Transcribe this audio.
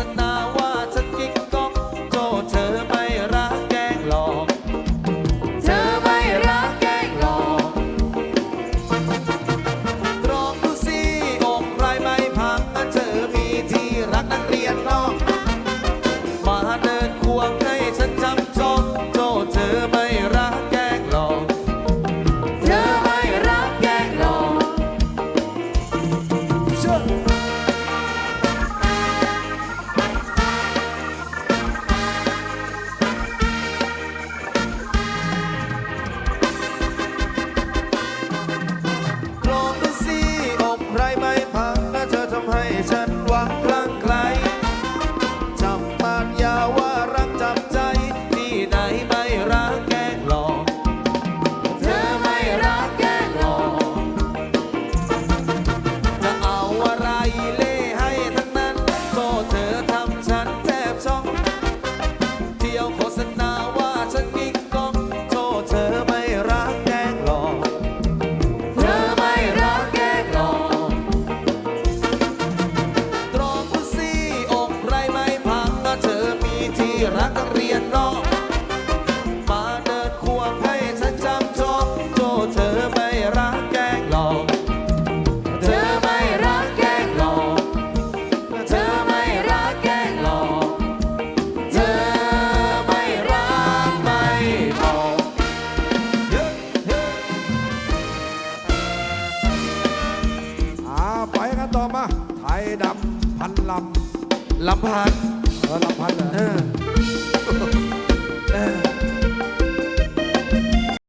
Cause now. ที่รักนักเรียนนอกมาเดินควงให้ฉันจำจบโรัเธอไม่รักแกล้งหลอกเธอไม่รักแกล้งหลอกเธอไม่รักไม่บอกเฮ้ยเฮ้ยอาไปกันต่อมา ไทยดำพันลำ ลำพัน เออ